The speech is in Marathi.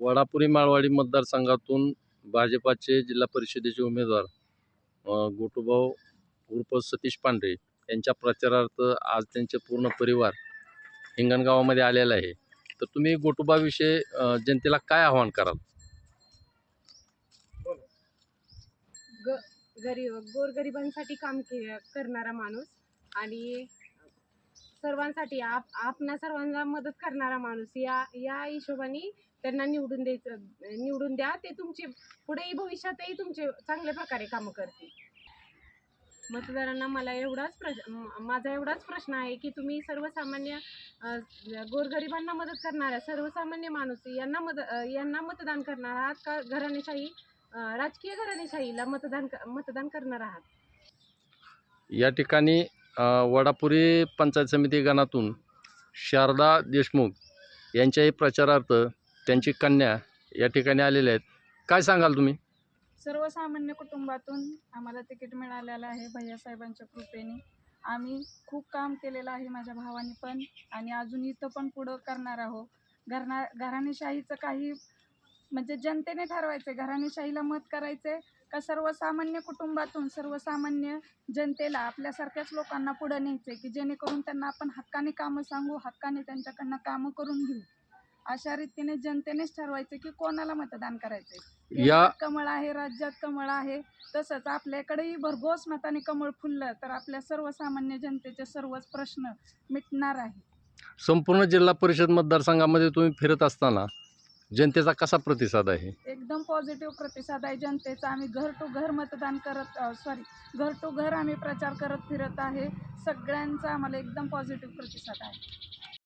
वडापुरी माळवाडी मतदारसंघातून भाजपाचे जिल्हा परिषदेचे उमेदवार गोटूभाऊ उर्फ सतीश पांढरे यांच्या प्रचारार्थ आज त्यांचे पूर्ण परिवार हिंगणगावामध्ये आलेला आहे. तर तुम्ही गोटूबाविषयी जनतेला काय आव्हान कराल? गरीब गोरगरिबांसाठी काम के करणारा माणूस आणि सर्वांसाठी आप आपणा सर्वांना मदत करणारा माणूस या या हिशोबाने त्यांना निवडून द्यायचं निवडून द्या. ते तुमचे पुढेही भविष्यातही तुमचे चांगल्या प्रकारे कामं करतील. मतदारांना मला एवढाच प्र माझा एवढाच प्रश्न आहे की तुम्ही सर्वसामान्य गोरगरिबांना मदत करणाऱ्या सर्वसामान्य माणूस यांना मद यांना मतदान करणार आहात का? घराणेशाही राजकीय घराणेशाहीला मतदान मतदान करणार आहात? या ठिकाणी वडापुरी पंचायत समिती गणातून शारदा देशमुख यांच्याही प्रचारार्थ त्यांची कन्या या ठिकाणी आलेल्या आहेत. काय सांगाल तुम्ही? सर्वसामान्य कुटुंबातून आम्हाला तिकीट मिळालेलं आहे भैयासाहेबांच्या कृपेने. आम्ही खूप काम केलेलं आहे माझ्या भावाने पण आणि अजून इथं पण पुढं करणार आहोत. घरणा घराणेशाहीचं काही म्हणजे जनतेने ठरवायचं घराणेशाहीला मत करायचं का सर्वसामान्य कुटुंबातून सर्वसामान्य जनतेला आपल्यासारख्याच लोकांना पुढं न्यायचं की जेणेकरून त्यांना आपण हक्काने कामं सांगू हक्काने त्यांच्याकडनं कामं करून घेऊ? अशा रीतीने जनतेनेच ठरवायचं की कोणाला मतदान करायचं या कमळ आहे राज्यात कमळ आहे. तसंच आपल्याकडेही भरघोस मताने कमळ फुललं तर आपल्या सर्वसामान्य जनतेचे सर्वच प्रश्न मिटणार आहे संपूर्ण जिल्हा परिषद मतदारसंघामध्ये तुम्ही फिरत असताना जनतेचा कसा प्रतिसाद आहे? एकदम पॉझिटिव्ह प्रतिसाद आहे जनतेचा. आम्ही घर टू घर मतदान करत सॉरी घर टू घर आम्ही प्रचार करत फिरत आहे. सगळ्यांचा आम्हाला एकदम पॉझिटिव्ह प्रतिसाद आहे.